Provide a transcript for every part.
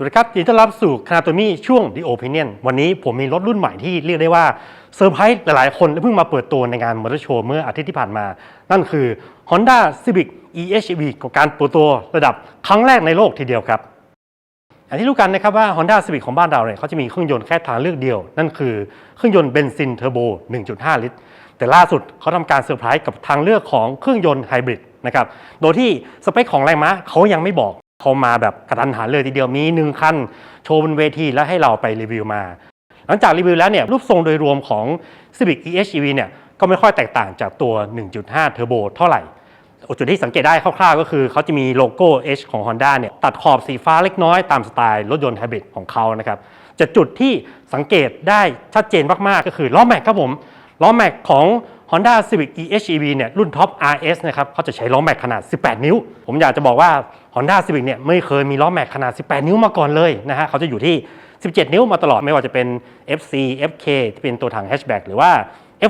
สวัสดีครับยินดีต้อนรับสู่คา a ต o มี่ช่วง The Opinion วันนี้ผมมีรถรุ่นใหม่ที่เรียกได้ว่าเซอร์ไพรส์หลายๆ คนและเพิ่งมาเปิดตัวในงานมอเตอร์โชว์เมื่ออาทิตย์ที่ผ่านมา นั่นคือ Honda Civic EHEV กับการเปิดตัวระดับครั้งแรกในโลกทีเดียวครับอย่างที่รู้กันนะครับว่า Honda Civic ของบ้านเราเนี่ยเขาจะมีเครื่องยนต์แค่ทางเลือกเดียว นั่นคือเครื่องยนต์เบนซินเทอร์โบ 1.5 ลิตร แต่ล่าสุดเขาทำการเซอร์ไพรส์กับทางเลือกของเครื่องยนต์ไฮบริดนะครับโดยที่สเปคของแรงม้าเขายังไม่บอก เขามาแบบกระทันหันเลยทีเดียวมีหนึ่งคันโชว์บนเวทีและให้เราไปรีวิวมา หลังจากรีวิวแล้วเนี่ยรูปทรงโดยรวมของ Civic EHEV เนี่ยก็ไม่ค่อยแตกต่างจากตัว 1.5 Turbo เท่าไหร่จุดที่สังเกตได้คร่าวๆ ก็คือเขาจะมีโลโก้ H ของ Honda เนี่ยตัดขอบสีฟ้าเล็กน้อยตามสไตล์รถยนต์ไฮบริดของเขานะครับจะจุดที่สังเกตได้ชัดเจนมากๆ ก็คือล้อแม็กครับผม ล้อแม็กของ Honda Civic EHEV เนี่ยรุ่นท็อป RS นะครับเขาจะใช้ล้อแม็กขนาด 18 นิ้ว ผมอยากจะบอกว่า Honda Civic เนี่ยไม่เคยมีล้อแม็กขนาด 18 นิ้วมาก่อนเลยนะฮะเขาจะอยู่ที่ 17 นิ้วมาตลอดไม่ว่าจะเป็น FC FK ที่เป็นตัวถังแฮชแบ็กหรือว่า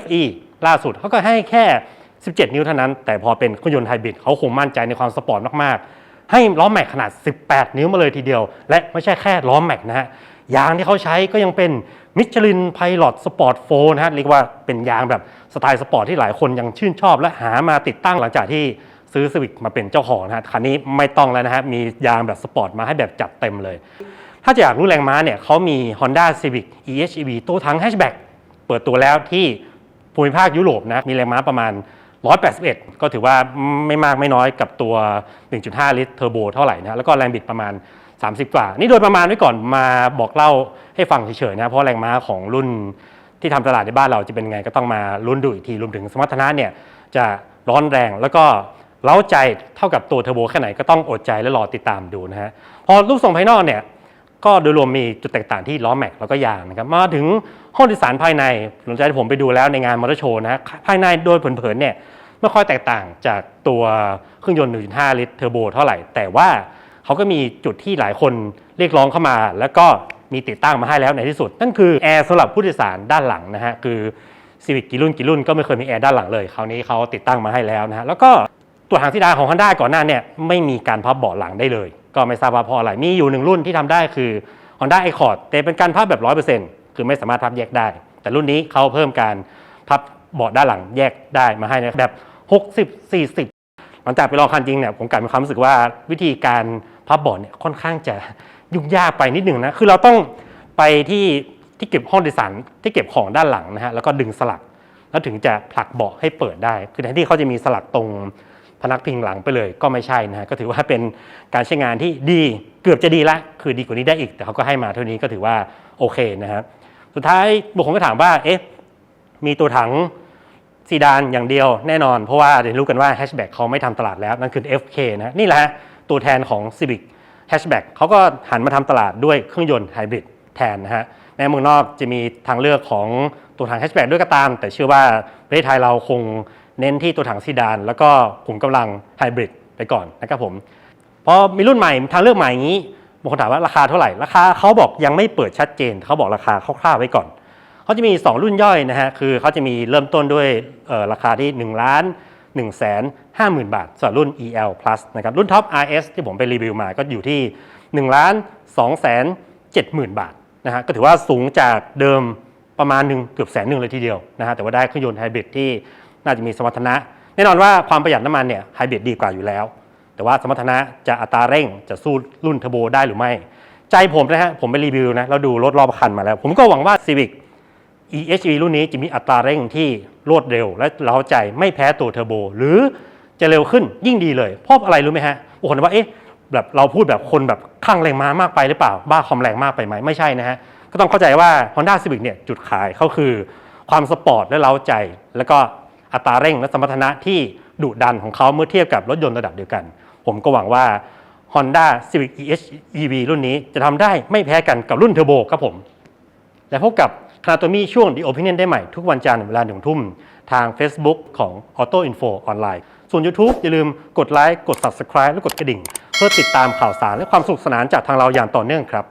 FE ล่าสุดเขาก็ให้แค่ 17 นิ้วเท่านั้น แต่พอเป็นเครื่องยนต์ไฮบริดเขาคงมั่นใจในความสปอร์ตมากๆ ให้ล้อแม็กขนาด 18 นิ้วมาเลยทีเดียว และไม่ใช่แค่ล้อแม็กนะฮะยางที่เขาใช้ก็ยังเป็น มิชลินไพลอตสปอร์ตโฟนะฮะเรียกว่าเป็นยางแบบสไตล์สปอร์ตที่หลายคนยังชื่นชอบและหามาติดตั้งหลังจากที่ซื้อ Civic มาเป็นเจ้าของนะฮะคันนี้ไม่ต้องแล้วนะฮะมียางแบบสปอร์ตมาให้แบบจัดเต็มเลย ถ้าจะอยากรู้แรงม้าเนี่ยเขามี Honda Civic EHEV ตัวถังแฮชแบ็กเปิดตัวแล้วที่ภูมิภาคยุโรปนะมีแรงม้าประมาณ 181 ก็ถือว่าไม่มากไม่น้อยกับตัว 1.5 ลิตรเทอร์โบเท่าไหร่นะแล้วก็แรงบิดประมาณ 30 กว่า นี่โดยประมาณไว้ก่อนมาบอกเล่าให้ฟังเฉยๆนะเพราะแรงม้าของรุ่นที่ทำตลาดในบ้านเราจะเป็นไงก็ต้องมาลุ้นดูอีกทีรวมถึงสมรรถนะเนี่ยจะร้อนแรงแล้วก็เล้าใจเท่ากับตัวเทอร์โบแค่ไหนก็ต้องอดใจและรอติดตามดูนะฮะพอรูปทรงภายนอกเนี่ยก็โดยรวมมีจุดแตกต่างที่ล้อแม็กแล้วก็ยางนะครับมาถึงห้องโดยสารภายในหลังจากที่ผมไปดูแล้วในงานมอเตอร์โชว์นะฮะภายในโดยเผินๆเนี่ยไม่ค่อยแตกต่างจากตัวเครื่องยนต์ 1.5 ลิตรเทอร์โบเท่าไหร่ แต่ว่า เขาก็มีจุดที่หลายคนเรียกร้องเข้ามา แล้วก็มีติดตั้งมาให้แล้วในที่สุด นั่นคือแอร์สำหรับผู้โดยสารด้านหลังนะฮะคือซีวิกกี่รุ่นกี่รุ่นก็ไม่เคยมีแอร์ด้านหลังเลยคราวนี้เขาติดตั้งมาให้แล้วนะฮะแล้วก็ตัวหางซีดานของ Honda ก่อนหน้าเนี่ยไม่มีการพับเบาะหลังได้เลย ก็ไม่ทราบว่าเพราะอะไรมีอยู่หนึ่งรุ่นที่ทำได้คือ Honda Accord แต่เป็นการพับแบบ 100%คือไม่สามารถพับแยกได้ แต่รุ่นนี้เขาเพิ่มการพับเบาะด้านหลังแยกได้มาให้นะแบบ 60 40 หลังจากไปลองคันจริงเนี่ยผมกลับมีความรู้สึกว่าวิธีการ พับเบาะเนี่ยค่อนข้างจะยุ่งยากไปนิดหนึ่งนะ คือเราต้องไปที่ที่เก็บห้องโดยสารที่เก็บของด้านหลังนะฮะ แล้วก็ดึงสลัก แล้วถึงจะผลักเบาะให้เปิดได้ คือแทนที่เขาจะมีสลักตรงพนักพิงหลังไปเลยก็ไม่ใช่นะฮะ ก็ถือว่าเป็นการใช้งานที่ดี เกือบจะดีละ คือดีกว่านี้ได้อีก แต่เขาก็ให้มาเท่านี้ก็ถือว่าโอเคนะครับ สุดท้ายบุคคลก็ถามว่า เอ๊ะ มีตัวถังซีดานอย่างเดียวแน่นอน เพราะว่าเดี๋ยวรู้กันว่าแฮชแบ็กเขาไม่ทำตลาดแล้ว นั่นคือ FK นะ นี่แหละ ตัวแทนของ Civic แฮชแบ็กเขาก็หันมาทำตลาดด้วยเครื่องยนต์ไฮบริดแทนนะฮะในเมืองนอกจะมีทางเลือกของตัวถังแฮชแบ็กด้วยก็ตาม แต่เชื่อว่าประเทศไทยเราคงเน้นที่ตัวถังซีดาน แล้วก็ขุมกำลังไฮบริดไปก่อนนะครับผมพอมีรุ่นใหม่ทางเลือกใหม่อย่างนี้บางคนถามว่าราคาเท่าไหร่ ราคาเขาบอกยังไม่เปิดชัดเจน เขาบอกราคาคร่าวๆไว้ก่อน เขาจะมี 2 รุ่นย่อยนะฮะคือเขาจะมีเริ่มต้นด้วยราคาที่ 1 ล้าน 150,000 บาทสำหรับรุ่น EL Plus นะครับรุ่นท็อป RS ที่ผมไปรีวิวมาก็อยู่ที่ 1,270,000 บาทนะฮะก็ถือว่าสูงจากเดิมประมาณหนึ่งเกือบแสนหนึ่งเลยทีเดียวนะฮะแต่ว่าได้เครื่องยนต์ไฮบริดที่น่าจะมีสมรรถนะ แน่นอนว่าความประหยัดน้ำมันเนี่ยไฮบริดดีกว่าอยู่แล้ว แต่ว่าสมรรถนะจะอัตราเร่งจะสู้รุ่นเทอร์โบได้หรือไม่ ใจผมนะฮะผมไปรีวิวนะแล้วดูรถรอบคันมาแล้ว ผมก็หวังว่า Civic EHV รุ่นนี้จะมีอัตราเร่งที่รวดเร็วและเร้าใจไม่แพ้ตัวเทอร์โบ หรือจะเร็วขึ้นยิ่งดีเลยเพราะอะไรรู้ไหมฮะบางคนว่าเอ๊ะแบบเราพูดแบบคนแบบข้างแรงม้ามากไปหรือเปล่า บ้าความแรงมากไปไหมไม่ใช่นะฮะ ก็ต้องเข้าใจว่า Honda Civic เนี่ยจุดขายเขาคือความสปอร์ตและเร้าใจ แล้วก็อัตราเร่งและสมรรถนะที่ดุดันของเขาเมื่อเทียบกับรถยนต์ระดับเดียวกัน ผมก็หวังว่า Honda Civic EHEV รุ่นนี้จะทำได้ไม่แพ้กันกับรุ่นเทอร์โบครับผม และพบกับ คาโตมี่ช่วง The Opinion ได้ใหม่ทุกวันจันทร์เวลาหนึ่งทุ่ม ทาง Facebook ของ Auto Info ออนไลน์ ส่วน YouTube อย่าลืมกดไลค์กด Subscribe และกดกระดิ่ง เพื่อติดตามข่าวสารและความสนุกสนานจากทางเราอย่างต่อเนื่องครับ